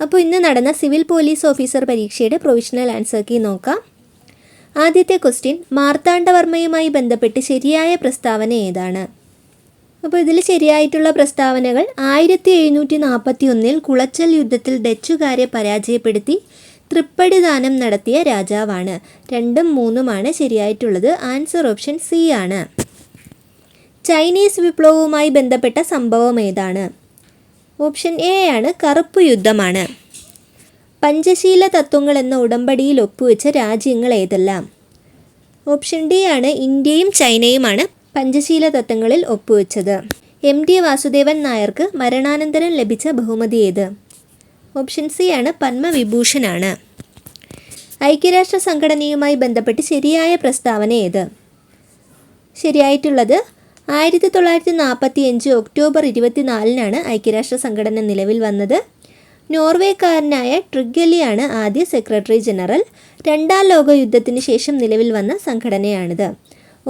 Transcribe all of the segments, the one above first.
അപ്പോൾ ഇന്ന് നടന്ന സിവിൽ പോലീസ് ഓഫീസർ പരീക്ഷയുടെ പ്രൊവിഷണൽ ആൻസർ കീ നോക്കാം. ആദ്യത്തെ ക്വസ്റ്റ്യൻ മാർത്താണ്ഡവർമ്മയുമായി ബന്ധപ്പെട്ട് ശരിയായ പ്രസ്താവന ഏതാണ്? അപ്പോൾ ഇതിൽ ശരിയായിട്ടുള്ള പ്രസ്താവനകൾ ആയിരത്തി എഴുന്നൂറ്റി നാൽപ്പത്തി ഒന്നിൽ കുളച്ചൽ യുദ്ധത്തിൽ ഡച്ചുകാരെ പരാജയപ്പെടുത്തി തൃപ്പടി ദാനം നടത്തിയ രാജാവാണ്. രണ്ടും മൂന്നുമാണ് ശരിയായിട്ടുള്ളത്. ആൻസർ ഓപ്ഷൻ സി ആണ്. ചൈനീസ് വിപ്ലവവുമായി ബന്ധപ്പെട്ട സംഭവം ഏതാണ്? ഓപ്ഷൻ എ ആണ് കറുപ്പ് യുദ്ധമാണ്. പഞ്ചശീല തത്വങ്ങൾ എന്ന ഉടമ്പടിയിൽ ഒപ്പുവെച്ച രാജ്യങ്ങൾ ഏതെല്ലാം? ഓപ്ഷൻ ഡി ആണ് ഇന്ത്യയും ചൈനയുമാണ് പഞ്ചശീല തത്വങ്ങളിൽ ഒപ്പുവെച്ചത്. എം ടി വാസുദേവൻ നായർക്ക് മരണാനന്തരം ലഭിച്ച ബഹുമതി ഏത്? ഓപ്ഷൻ സി ആണ് പത്മവിഭൂഷനാണ്. ഐക്യരാഷ്ട്ര സംഘടനയുമായി ബന്ധപ്പെട്ട് ശരിയായ പ്രസ്താവന ഏത്? ശരിയായിട്ടുള്ളത് ആയിരത്തി തൊള്ളായിരത്തി നാൽപ്പത്തി അഞ്ച് ഒക്ടോബർ ഇരുപത്തിനാലിനാണ് ഐക്യരാഷ്ട്ര സംഘടന നിലവിൽ വന്നത്. നോർവേക്കാരനായ ട്രിഗലിയാണ് ആദ്യ സെക്രട്ടറി ജനറൽ. രണ്ടാം ലോക യുദ്ധത്തിന് ശേഷം നിലവിൽ വന്ന സംഘടനയാണിത്.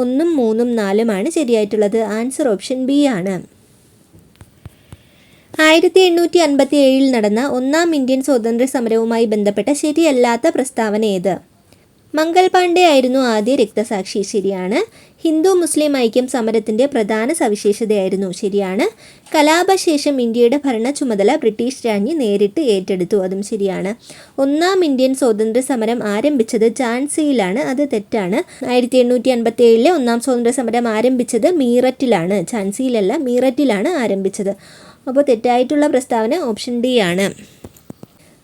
ഒന്നും മൂന്നും നാലുമാണ് ശരിയായിട്ടുള്ളത്. ആൻസർ ഓപ്ഷൻ ബി ആണ്. ആയിരത്തി എണ്ണൂറ്റി അൻപത്തി ഏഴിൽ നടന്ന ഒന്നാം ഇന്ത്യൻ സ്വാതന്ത്ര്യ സമരവുമായി ബന്ധപ്പെട്ട ശരിയല്ലാത്ത പ്രസ്താവന ഏത്? മംഗൾ പാണ്ഡെ ആയിരുന്നു ആദ്യ രക്തസാക്ഷി ശരിയാണ്. ഹിന്ദു മുസ്ലിം ഐക്യം സമരത്തിന്റെ പ്രധാന സവിശേഷതയായിരുന്നു. ശരിയാണ്. കലാപശേഷം ഇന്ത്യയുടെ ഭരണ ചുമതല ബ്രിട്ടീഷ് രാജ്ഞി നേരിട്ട് ഏറ്റെടുത്തു. അതും ശരിയാണ്. ഒന്നാം ഇന്ത്യൻ സ്വാതന്ത്ര്യ സമരം ആരംഭിച്ചത് ഝാൻസിയിലാണ്. അത് തെറ്റാണ്. ആയിരത്തി എണ്ണൂറ്റി അൻപത്തി ഏഴിലെ ഒന്നാം സ്വാതന്ത്ര്യ സമരം ആരംഭിച്ചത് മീററ്റിലാണ്. ഝാൻസിയിലല്ല മീററ്റിലാണ് ആരംഭിച്ചത്. അപ്പോൾ തെറ്റായിട്ടുള്ള പ്രസ്താവന ഓപ്ഷൻ ഡി ആണ്.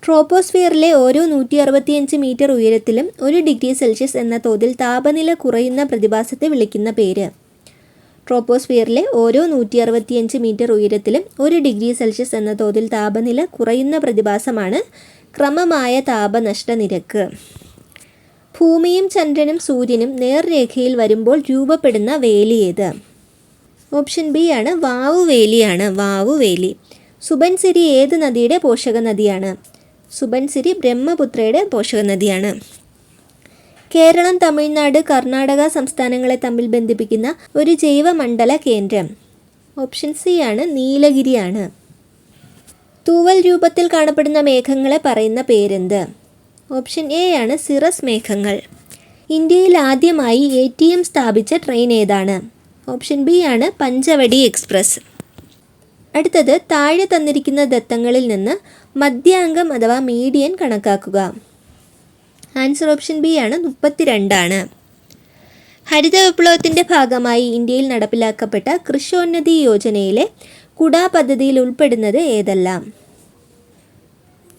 ട്രോപ്പോസ്ഫിയറിലെ ഓരോ നൂറ്റി അറുപത്തിയഞ്ച് മീറ്റർ ഉയരത്തിലും ഒരു ഡിഗ്രി സെൽഷ്യസ് എന്ന തോതിൽ താപനില കുറയുന്ന പ്രതിഭാസത്തെ വിളിക്കുന്ന പേര്. ട്രോപ്പോസ്ഫിയറിലെ ഓരോ നൂറ്റി അറുപത്തിയഞ്ച് മീറ്റർ ഉയരത്തിലും ഒരു ഡിഗ്രി സെൽഷ്യസ് എന്ന തോതിൽ താപനില കുറയുന്ന പ്രതിഭാസമാണ് ക്രമമായ താപനഷ്ട നിരക്ക്. ഭൂമിയും ചന്ദ്രനും സൂര്യനും നേർരേഖയിൽ വരുമ്പോൾ രൂപപ്പെടുന്ന വേലി ഏത്? ഓപ്ഷൻ ബി ആണ് വാവു വേലിയാണ് വാവു വേലി സുബൻസിരി ഏത് നദിയുടെ പോഷക നദിയാണ് സുബൻസിരി ബ്രഹ്മപുത്രയുടെ പോഷക നദിയാണ് കേരളം തമിഴ്നാട് കർണാടക സംസ്ഥാനങ്ങളെ തമ്മിൽ ബന്ധിപ്പിക്കുന്ന ഒരു ജൈവമണ്ഡല കേന്ദ്രം. ഓപ്ഷൻ സി ആണ് നീലഗിരിയാണ്. തൂവൽ രൂപത്തിൽ കാണപ്പെടുന്ന മേഘങ്ങളെ പറയുന്ന പേരെന്ത്? ഓപ്ഷൻ എ ആണ് സിറസ് മേഘങ്ങൾ. ഇന്ത്യയിൽ ആദ്യമായി എ ടി എം സ്ഥാപിച്ച ട്രെയിൻ ഏതാണ്? ഓപ്ഷൻ ബി ആണ് പഞ്ചവടി എക്സ്പ്രസ്. അടുത്തത് താഴെ തന്നിരിക്കുന്ന ദത്തങ്ങളിൽ നിന്ന് മധ്യാംഗം അഥവാ മീഡിയൻ കണക്കാക്കുക. ആൻസർ ഓപ്ഷൻ ബി ആണ് മുപ്പത്തിരണ്ടാണ്. ഹരിത വിപ്ലവത്തിന്റെ ഭാഗമായി ഇന്ത്യയിൽ നടപ്പിലാക്കപ്പെട്ട കൃഷോന്നതി യോജനയിലെ കുട പദ്ധതിയിൽ ഉൾപ്പെടുന്നത് ഏതെല്ലാം?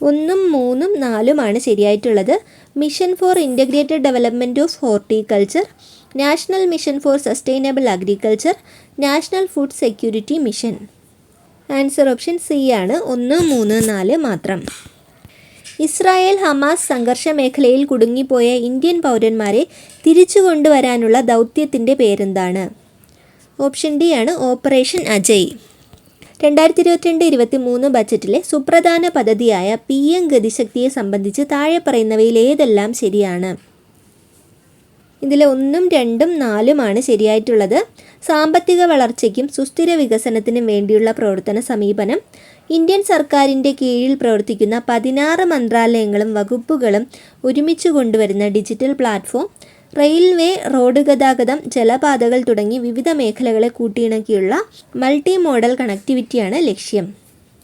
ഒന്നും മൂന്നും നാലുമാണ് ശരിയായിട്ടുള്ളത്. Mission for integrated development of horticulture national mission for sustainable agriculture national food security mission. Answer option C ആണ്. ഒന്ന് മൂന്ന് നാല് മാത്രം. ഇസ്രായേൽ ഹമാസ് സംഘർഷ മേഖലയിൽ കുടുങ്ങിപ്പോയ ഇന്ത്യൻ പൗരന്മാരെ തിരിച്ചു കൊണ്ടുവരാനുള്ള ദൗത്യത്തിന്റെ പേരെന്താണ്? ഓപ്ഷൻ ഡി ആണ് ഓപ്പറേഷൻ അജയ് രണ്ടായിരത്തി ഇരുപത്തിരണ്ട് ഇരുപത്തി മൂന്ന് ബജറ്റിലെ സുപ്രധാന പദ്ധതിയായ പി എം ഗതിശക്തിയെ സംബന്ധിച്ച് താഴെ പറയുന്നവയിൽ ഏതെല്ലാം ശരിയാണ്? ഇതിൽ ഒന്നും രണ്ടും നാലുമാണ് ശരിയായിട്ടുള്ളത്. സാമ്പത്തിക വളർച്ചയ്ക്കും സുസ്ഥിര വികസനത്തിനും വേണ്ടിയുള്ള പ്രവർത്തന സമീപനം ഇന്ത്യൻ സർക്കാരിന്റെ കീഴിൽ പ്രവർത്തിക്കുന്ന പതിനാറ് മന്ത്രാലയങ്ങളും വകുപ്പുകളും ഒരുമിച്ച് കൊണ്ടുവരുന്ന ഡിജിറ്റൽ പ്ലാറ്റ്ഫോം റെയിൽവേ റോഡ് ഗതാഗതം ജലപാതകൾ തുടങ്ങി വിവിധ മേഖലകളെ കൂട്ടിയിണക്കിയുള്ള മൾട്ടി മോഡൽ കണക്ടിവിറ്റിയാണ് ലക്ഷ്യം.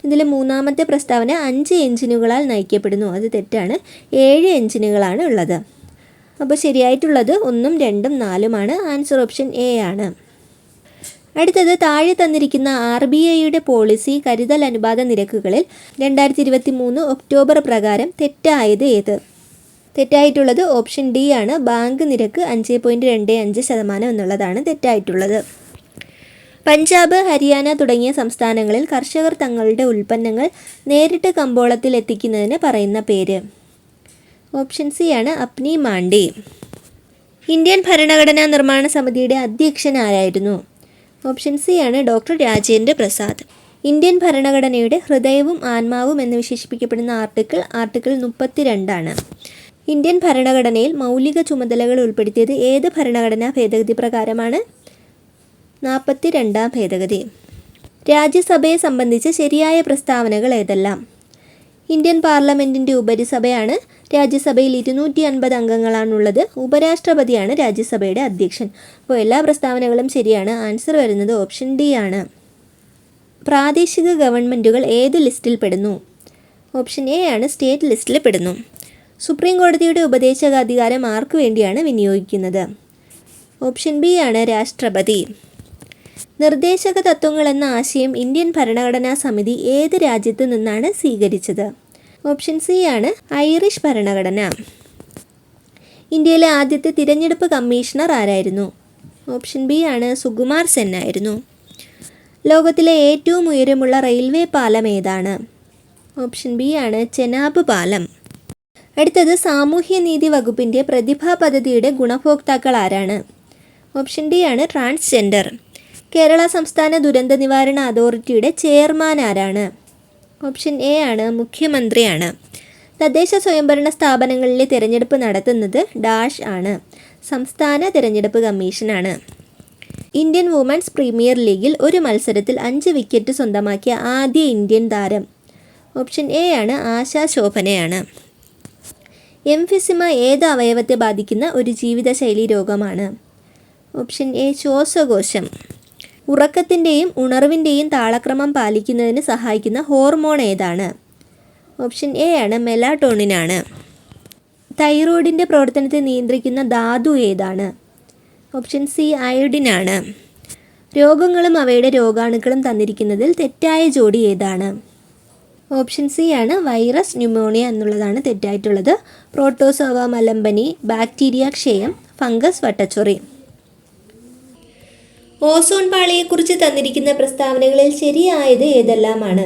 ഇതിൽ മൂന്നാമത്തെ പ്രസ്താവന അഞ്ച് എഞ്ചിനുകളാൽ നയിക്കപ്പെടുന്നു. അത് തെറ്റാണ്. ഏഴ് എഞ്ചിനുകളാണ് ഉള്ളത്. അപ്പോൾ ശരിയായിട്ടുള്ളത് ഒന്നും രണ്ടും നാലുമാണ്. ആൻസർ ഓപ്ഷൻ എ ആണ്. അടുത്തത് താഴെ തന്നിരിക്കുന്ന ആർ ബി ഐയുടെ പോളിസി കരുതൽ അനുപാത നിരക്കുകളിൽ രണ്ടായിരത്തി ഇരുപത്തി മൂന്ന് ഒക്ടോബർ പ്രകാരം തെറ്റായത് ഏത്? തെറ്റായിട്ടുള്ളത് ഓപ്ഷൻ ഡി ആണ്. ബാങ്ക് നിരക്ക് അഞ്ച് പോയിന്റ് രണ്ട് അഞ്ച് ശതമാനം എന്നുള്ളതാണ് തെറ്റായിട്ടുള്ളത്. പഞ്ചാബ് ഹരിയാന തുടങ്ങിയ സംസ്ഥാനങ്ങളിൽ കർഷകർ തങ്ങളുടെ ഉൽപ്പന്നങ്ങൾ നേരിട്ട് കമ്പോളത്തിൽ എത്തിക്കുന്നതിന് പറയുന്ന പേര്. ഓപ്ഷൻ സി ആണ് അപ്നി മാണ്ഡി. ഇന്ത്യൻ ഭരണഘടനാ നിർമ്മാണ സമിതിയുടെ അധ്യക്ഷൻ ആരായിരുന്നു? ഓപ്ഷൻ സി ആണ് ഡോക്ടർ രാജേന്ദ്ര പ്രസാദ്. ഇന്ത്യൻ ഭരണഘടനയുടെ ഹൃദയവും ആത്മാവും എന്ന് വിശേഷിപ്പിക്കപ്പെടുന്ന ആർട്ടിക്കിൾ ആർട്ടിക്കിൾ മുപ്പത്തിരണ്ടാണ് ഇന്ത്യൻ ഭരണഘടനയിൽ മൗലിക ചുമതലകൾ ഉൾപ്പെടുത്തിയത് ഏത് ഭരണഘടനാ ഭേദഗതി പ്രകാരമാണ്? നാൽപ്പത്തി രണ്ടാം ഭേദഗതി. രാജ്യസഭയെ സംബന്ധിച്ച് ശരിയായ പ്രസ്താവനകൾ ഏതെല്ലാം? ഇന്ത്യൻ പാർലമെന്റിന്റെ ഉപരിസഭയാണ്. രാജ്യസഭയിൽ ഇരുന്നൂറ്റി അൻപത് അംഗങ്ങളാണുള്ളത്. ഉപരാഷ്ട്രപതിയാണ് രാജ്യസഭയുടെ അധ്യക്ഷൻ. അപ്പോൾ എല്ലാ പ്രസ്താവനകളും ശരിയാണ്. ആൻസർ വരുന്നത് ഓപ്ഷൻ ഡി ആണ്. പ്രാദേശിക ഗവൺമെന്റുകൾ ഏത് ലിസ്റ്റിൽ പെടുന്നു? ഓപ്ഷൻ എ ആണ് സ്റ്റേറ്റ് ലിസ്റ്റിൽ പെടുന്നു. സുപ്രീം കോടതിയുടെ ഉപദേശക അധികാരം ആർക്ക് വേണ്ടിയാണ് വിനിയോഗിക്കുന്നത്? ഓപ്ഷൻ ബി ആണ് രാഷ്ട്രപതി. നിർദ്ദേശക തത്വങ്ങൾ എന്ന ആശയം ഇന്ത്യൻ ഭരണഘടനാ സമിതി ഏത് രാജ്യത്തു നിന്നാണ് സ്വീകരിച്ചത്? ഓപ്ഷൻ സി ആണ് ഐറിഷ് ഭരണഘടന. ഇന്ത്യയിലെ ആദ്യത്തെ തിരഞ്ഞെടുപ്പ് കമ്മീഷണർ ആരായിരുന്നു? ഓപ്ഷൻ ബി ആണ് സുകുമാർ സെൻ ആയിരുന്നു. ലോകത്തിലെ ഏറ്റവും ഉയരമുള്ള റെയിൽവേ പാലം ഏതാണ്? ഓപ്ഷൻ ബി ആണ് ചെനാബ് പാലം. അടുത്തത് സാമൂഹ്യനീതി വകുപ്പിന്റെ പ്രതിഭാ പദ്ധതിയുടെ ഗുണഭോക്താക്കൾ ആരാണ്? ഓപ്ഷൻ ഡി ആണ് ട്രാൻസ്ജെൻഡർ. കേരള സംസ്ഥാന ദുരന്ത നിവാരണ അതോറിറ്റിയുടെ ചെയർമാൻ ആരാണ്? ഓപ്ഷൻ എ ആണ് മുഖ്യമന്ത്രിയാണ്. തദ്ദേശ സ്വയംഭരണ സ്ഥാപനങ്ങളിലെ തിരഞ്ഞെടുപ്പ് നടത്തുന്നത് ഡാഷ് ആണ്. സംസ്ഥാന തിരഞ്ഞെടുപ്പ് കമ്മീഷനാണ്. ഇന്ത്യൻ വുമൻസ് പ്രീമിയർ ലീഗിൽ ഒരു മത്സരത്തിൽ അഞ്ച് വിക്കറ്റ് സ്വന്തമാക്കിയ ആദ്യ ഇന്ത്യൻ താരം. ഓപ്ഷൻ എ ആണ് ആശാ ശോഭനയാണ്. എംഫിസിമ ഏത് അവയവത്തെ ബാധിക്കുന്ന ഒരു ജീവിതശൈലി രോഗമാണ്? ഓപ്ഷൻ എ ശ്വാസകോശം ഉറക്കത്തിന്റെയും ഉണർവിന്റെയും താളക്രമം പാലിക്കുന്നതിന് സഹായിക്കുന്ന ഹോർമോൺ ഏതാണ്? ഓപ്ഷൻ എ ആണ് മെലാട്ടോണിനാണ്. തൈറോയിഡിന്റെ പ്രവർത്തനത്തെ നിയന്ത്രിക്കുന്ന ധാതു ഏതാണ്? ഓപ്ഷൻ സി അയോഡിനാണ്. രോഗങ്ങളും അവയുടെ രോഗാണുക്കളും തന്നിരിക്കുന്നതിൽ തെറ്റായ ജോഡി ഏതാണ്? ഓപ്ഷൻ സി ആണ് വൈറസ് ന്യൂമോണിയ എന്നുള്ളതാണ് തെറ്റായിട്ടുള്ളത്. പ്രോട്ടോസോവ മലമ്പനി ബാക്ടീരിയ ക്ഷയം ഫംഗസ് വട്ടച്ചൊറി. ഓസോൺ പാളിയെക്കുറിച്ച് തന്നിരിക്കുന്ന പ്രസ്താവനകളിൽ ശരിയായത് ഏതെല്ലാമാണ്?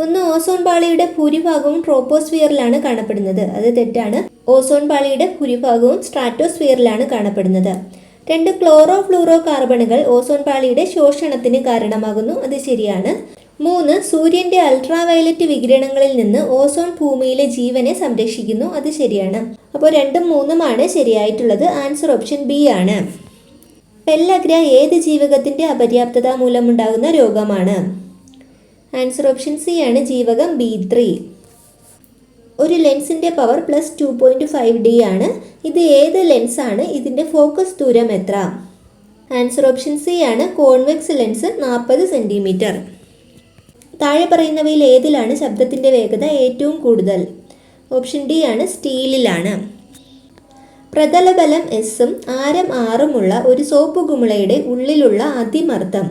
ഒന്ന് ഓസോൺ പാളിയുടെ ഭൂരിഭാഗവും ട്രോപ്പോസ്ഫിയറിലാണ് കാണപ്പെടുന്നത്. അത് തെറ്റാണ്. ഓസോൺ പാളിയുടെ ഭൂരിഭാഗവും സ്ട്രാറ്റോസ്ഫിയറിലാണ് കാണപ്പെടുന്നത്. രണ്ട് ക്ലോറോ ഫ്ലൂറോ കാർബണുകൾ ഓസോൺ പാളിയുടെ ശോഷണത്തിന് കാരണമാകുന്നു. അത് ശരിയാണ്. മൂന്ന് സൂര്യന്റെ അൾട്രാവയലറ്റ് വികിരണങ്ങളിൽ നിന്ന് ഓസോൺ ഭൂമിയിലെ ജീവനെ സംരക്ഷിക്കുന്നു. അത് ശരിയാണ്. അപ്പോൾ രണ്ടും മൂന്നുമാണ് ശരിയായിട്ടുള്ളത്. ആൻസർ ഓപ്ഷൻ ബി ആണ്. പെല്ലഗ്ര ഏത് ജീവകത്തിന്റെ അപര്യാപ്തത മൂലമുണ്ടാകുന്ന രോഗമാണ്? ആൻസർ ഓപ്ഷൻ സി ആണ് ജീവകം ബി ത്രീ ഒരു ലെൻസിന്റെ power plus two point five D ആണ്. ഇത് ഏത് ലെൻസാണ് ഇതിന്റെ ഫോക്കസ് ദൂരം എത്ര? ആൻസർ ഓപ്ഷൻ സി ആണ് കോൺവെക്സ് ലെൻസ് നാൽപ്പത് സെന്റിമീറ്റർ താഴെ പറയുന്നവയിൽ ഏതിലാണ് ശബ്ദത്തിന്റെ വേഗത ഏറ്റവും കൂടുതൽ? ഓപ്ഷൻ ഡി ആണ് സ്റ്റീലിലാണ്. പ്രതലബലം എസും ആരം ആറുമുള്ള ഒരു സോപ്പ് കുമിളയുടെ ഉള്ളിലുള്ള അതിമർദ്ദം.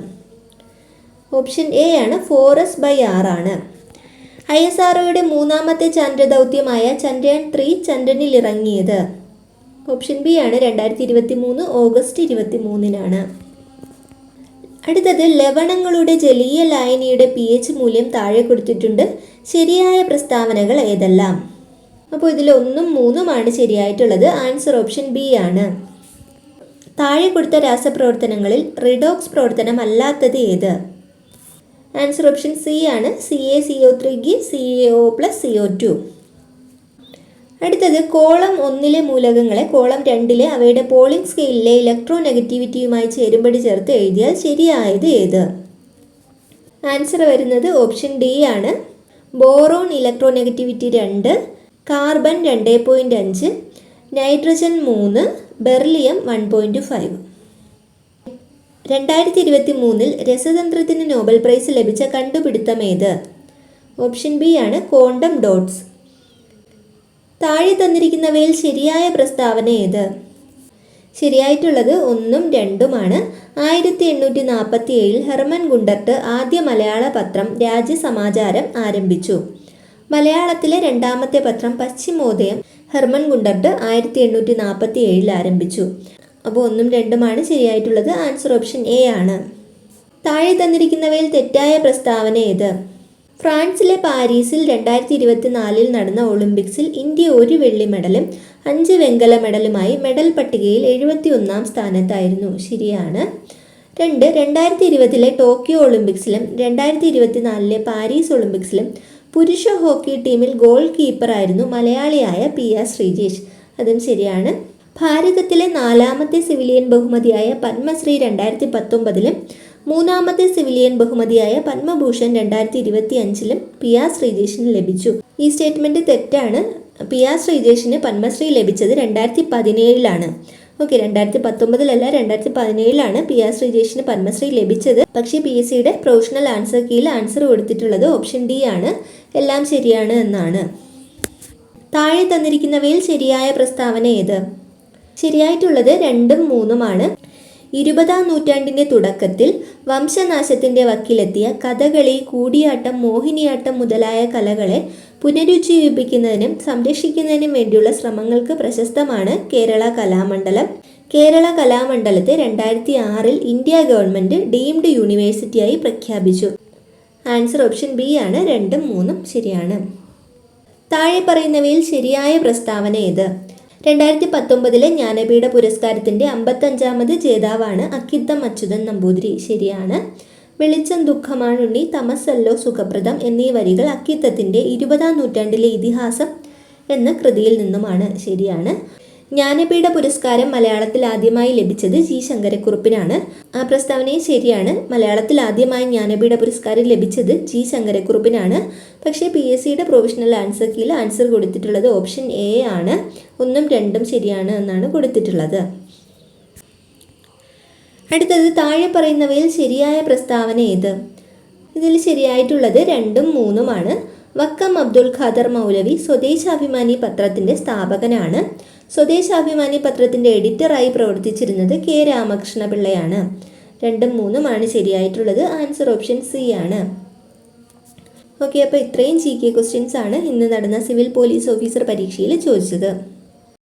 ഓപ്ഷൻ എ ആണ് ഫോറസ് ബൈ ആറാണ് ഐ എസ് ആർഒയുടെ മൂന്നാമത്തെ ചന്ദ്രദൗത്യമായ ചന്ദ്രയാൻ ത്രീ ചന്ദ്രനിൽ ഇറങ്ങിയത് ഓപ്ഷൻ ബി ആണ് രണ്ടായിരത്തി ഇരുപത്തി മൂന്ന് ഓഗസ്റ്റ് ഇരുപത്തി മൂന്നിനാണ് അടുത്തത് ലവണങ്ങളുടെ ജലീയ ലായനിയുടെ പി എച്ച് മൂല്യം താഴെ കൊടുത്തിട്ടുണ്ട്. ശരിയായ പ്രസ്താവനകൾ ഏതെല്ലാം? അപ്പോൾ ഇതിൽ ഒന്നും മൂന്നുമാണ് ശരിയായിട്ടുള്ളത്. ആൻസർ ഓപ്ഷൻ ബി ആണ്. താഴെ കൊടുത്ത രാസപ്രവർത്തനങ്ങളിൽ റിഡോക്സ് പ്രവർത്തനം അല്ലാത്തത് ഏത്? ആൻസർ ഓപ്ഷൻ സി ആണ്. C A C O ത്രീക്ക് C A O plus C O two അടുത്തത് കോളം ഒന്നിലെ മൂലകങ്ങളെ കോളം രണ്ടിലെ അവയുടെ പോളിംഗ് സ്കെയിലിലെ ഇലക്ട്രോ നെഗറ്റിവിറ്റിയുമായി ചേരുമ്പടി ചേർത്ത് എഴുതിയാൽ ശരിയായത് ഏത്? ആൻസർ വരുന്നത് ഓപ്ഷൻ ഡി ആണ്. ബോറോൺ ഇലക്ട്രോ നെഗറ്റിവിറ്റി രണ്ട് കാർബൺ രണ്ട് പോയിന്റ് അഞ്ച് നൈട്രജൻ മൂന്ന് ബെർലിയം വൺ പോയിന്റ് ഫൈവ് രണ്ടായിരത്തി ഇരുപത്തി മൂന്നിൽ രസതന്ത്രത്തിന് നോബൽ പ്രൈസ് ലഭിച്ച കണ്ടുപിടുത്തം ഏത്? ഓപ്ഷൻ ബി ആണ് കോണ്ടം ഡോട്ട്സ്. താഴെ തന്നിരിക്കുന്നവയിൽ ശരിയായ പ്രസ്താവന ഏത്? ശരിയായിട്ടുള്ളത് ഒന്നും രണ്ടുമാണ് ആയിരത്തി എണ്ണൂറ്റി നാൽപ്പത്തി ഏഴിൽ ഹെർമൻ ഗുണ്ടർട്ട് ആദ്യ മലയാള പത്രം രാജ്യസമാചാരം ആരംഭിച്ചു. മലയാളത്തിലെ രണ്ടാമത്തെ പത്രം പശ്ചിമോദയം ഹെർമൻ ഗുണ്ടർട്ട് ആയിരത്തി എണ്ണൂറ്റി നാൽപ്പത്തി ഏഴിൽ ആരംഭിച്ചു. അപ്പോൾ ഒന്നും രണ്ടുമാണ് ശരിയായിട്ടുള്ളത്. ആൻസർ ഓപ്ഷൻ എ ആണ്. താഴെ തന്നിരിക്കുന്നവയിൽ തെറ്റായ പ്രസ്താവന ഏത്? ഫ്രാൻസിലെ പാരീസിൽ രണ്ടായിരത്തി ഇരുപത്തിനാലിൽ നടന്ന ഒളിമ്പിക്സിൽ ഇന്ത്യ ഒരു വെള്ളി മെഡലും അഞ്ച് വെങ്കല മെഡലുമായി മെഡൽ പട്ടികയിൽ എഴുപത്തി ഒന്നാം സ്ഥാനത്തായിരുന്നു. ശരിയാണ്. രണ്ട് രണ്ടായിരത്തി ഇരുപതിലെ ടോക്കിയോ ഒളിമ്പിക്സിലും രണ്ടായിരത്തി ഇരുപത്തിനാലിലെ പാരീസ് ഒളിമ്പിക്സിലും പുരുഷ ഹോക്കി ടീമിൽ ഗോൾ കീപ്പറായിരുന്നു മലയാളിയായ പി ആർ ശ്രീജേഷ്. അതും ശരിയാണ്. ഭാരതത്തിലെ നാലാമത്തെ സിവിലിയൻ ബഹുമതിയായ പത്മശ്രീ രണ്ടായിരത്തി പത്തൊമ്പതിലും മൂന്നാമത്തെ സിവിലിയൻ ബഹുമതിയായ പത്മഭൂഷൺ രണ്ടായിരത്തി ഇരുപത്തി അഞ്ചിലും പി ആർ ശ്രീജേഷിന് ലഭിച്ചു. ഈ സ്റ്റേറ്റ്മെന്റ് തെറ്റാണ്. പി ആർ ശ്രീജേഷിന് പത്മശ്രീ ലഭിച്ചത് രണ്ടായിരത്തി പതിനേഴിലാണ് ഓക്കെ രണ്ടായിരത്തി പത്തൊമ്പതിലല്ല രണ്ടായിരത്തി പതിനേഴിലാണ് പി ആർ ശ്രീജേഷിന് പത്മശ്രീ ലഭിച്ചത്. പക്ഷേ പി എസ് സിയുടെ പ്രൊഫഷണൽ ആൻസർ കീയിൽ ആൻസർ കൊടുത്തിട്ടുള്ളത് ഓപ്ഷൻ ഡി ആണ്. എല്ലാം ശരിയാണ് എന്നാണ്. താഴെ തന്നിരിക്കുന്നവയിൽ ശരിയായ പ്രസ്താവന ഏത്? ശരിയായിട്ടുള്ളത് രണ്ടും മൂന്നുമാണ്. ഇരുപതാം നൂറ്റാണ്ടിന്റെ തുടക്കത്തിൽ വംശനാശത്തിന്റെ വക്കിലെത്തിയ കഥകളി കൂടിയാട്ടം മോഹിനിയാട്ടം മുതലായ കലകളെ പുനരുജ്ജീവിപ്പിക്കുന്നതിനും സംരക്ഷിക്കുന്നതിനും വേണ്ടിയുള്ള ശ്രമങ്ങൾക്ക് പ്രശസ്തമാണ് കേരള കലാമണ്ഡലം. കേരള കലാമണ്ഡലത്തെ രണ്ടായിരത്തി ആറിൽ ഇന്ത്യ ഗവൺമെന്റ് ഡീംഡ് യൂണിവേഴ്സിറ്റിയായി പ്രഖ്യാപിച്ചു. ആൻസർ ഓപ്ഷൻ ബി ആണ് രണ്ടും മൂന്നും ശരിയാണ്. താഴെ പറയുന്നവയിൽ ശരിയായ പ്രസ്താവന ഏത്? രണ്ടായിരത്തി പത്തൊമ്പതിലെ ജ്ഞാനപീഠ പുരസ്കാരത്തിന്റെ അമ്പത്തഞ്ചാമത് ജേതാവാണ് അക്കിത്തം അച്യുതൻ നമ്പൂതിരി. ശരിയാണ്. വെളിച്ചം ദുഃഖമാണുണ്ണി തമസല്ലോ സുഖപ്രദം എന്നീ വരികൾ അക്കിത്തത്തിന്റെ ഇരുപതാം നൂറ്റാണ്ടിലെ ഇതിഹാസം എന്ന കൃതിയിൽ നിന്നുമാണ്. ശരിയാണ്. ജ്ഞാനപീഠ പുരസ്കാരം മലയാളത്തിൽ ആദ്യമായി ലഭിച്ചത് ജി ശങ്കരക്കുറുപ്പിനാണ്. ആ പ്രസ്താവനയും ശരിയാണ്. മലയാളത്തിൽ ആദ്യമായി ജ്ഞാനപീഠ പുരസ്കാരം ലഭിച്ചത് ജി ശങ്കരക്കുറുപ്പിനാണ്. പക്ഷേ പി എസ് സിയുടെ പ്രൊഫഷണൽ ആൻസർ കീഴിൽ ആൻസർ കൊടുത്തിട്ടുള്ളത് ഓപ്ഷൻ എ ആണ്. ഒന്നും രണ്ടും ശരിയാണ് എന്നാണ് കൊടുത്തിട്ടുള്ളത്. അടുത്തത് താഴെ പറയുന്നവയിൽ ശരിയായ പ്രസ്താവന ഏത്? ഇതിൽ ശരിയായിട്ടുള്ളത് രണ്ടും മൂന്നുമാണ്. വക്കം അബ്ദുൽ ഖാദർ മൗലവി സ്വദേശാഭിമാനി പത്രത്തിന്റെ സ്ഥാപകനാണ്. സ്വദേശാഭിമാനി പത്രത്തിന്റെ എഡിറ്ററായി പ്രവർത്തിച്ചിരുന്നത് കെ രാമകൃഷ്ണ പിള്ളയാണ്. രണ്ടും മൂന്നുമാണ് ശരിയായിട്ടുള്ളത്. ആൻസർ ഓപ്ഷൻ സി ആണ്. ഓക്കെ അപ്പോൾ ഇത്രയും ജി കെ ക്വസ്റ്റ്യൻസ് ആണ് ഇന്ന് നടന്ന സിവിൽ പോലീസ് ഓഫീസർ പരീക്ഷയിൽ ചോദിച്ചത്.